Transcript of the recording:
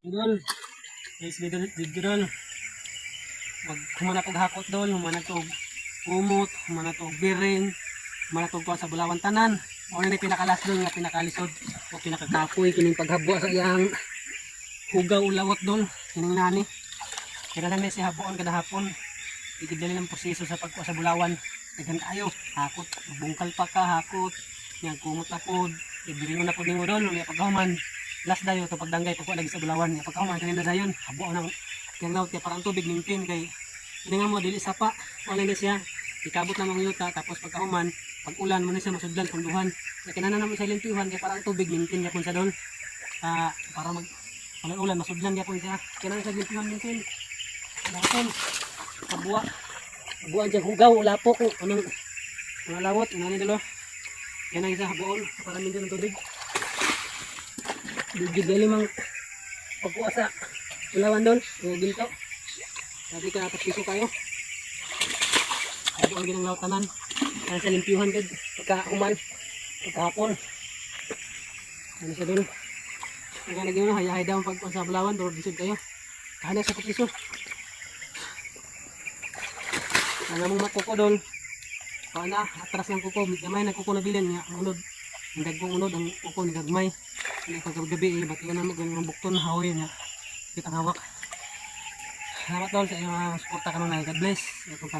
Idol, is video video dol. Wag humana tog hakot dol, humana tog umot, humana tog biring, humana tog kuha sa bulawan tanan. Mo ni pinakalas dol nga pinakalisod o pinakakapoy kining paghabwa sa iyang hugaw ulawot dol kining nani. Kaya lang si habuon kada hapon. Igidali ng proseso sa pagkuha sa bulawan. Dagan tayo, hakot, bungkal pa ka, hakot, yang kumot na pod, ibiringon na pod ni mo dol, nga pagkahuman, last dayo to pagdanggay pagkuha lagi sa bulawan, nga pagkahuman kanina dayon, habuon ang yang laut kaya parang tubig ningtin kay hindi nga mo dili sapa, wala na siya, ikabot na mga yuta, tapos pagkahuman, pag ulan mo na siya masudlan, punduhan, kaya kinana naman sa lintuhan, kaya parang tubig ningtin yapon sa dol, Ah, para mag, wala ulan, masudlan yapon siya, kinana sa lintuhan ningtin, Lapon, kabuwa. Kabuwa dyan hugaw, lapo ko. Anong, mga lawot, ano dalo. Yan ang isa, habuon. Para minsan ng tubig. Bigid dali mang pagkuha sa ulawan doon. O ginto. Sabi ka, tapos piso kayo. Habuon ginang lawtanan. Kaya sa limpiuhan dad. Pagka-uman. Pagka-hapon. Ano siya doon. Lagi mo na, hayahay daw ang pagkuha sa bulawan. Pero disod kayo. Kaya sa kupiso. Ano mong makuko doon? Paana, atras ng kuko, gamay ng kuko na bilin nga, unod. Ang dagkong unod, ang kuko ni gagmay. Pagkagabi, eh, ba't yun naman ang bukton, hawin niya. Kitang hawak. Salamat doon sa iyong uh, suporta kanunay. God bless. Ito ka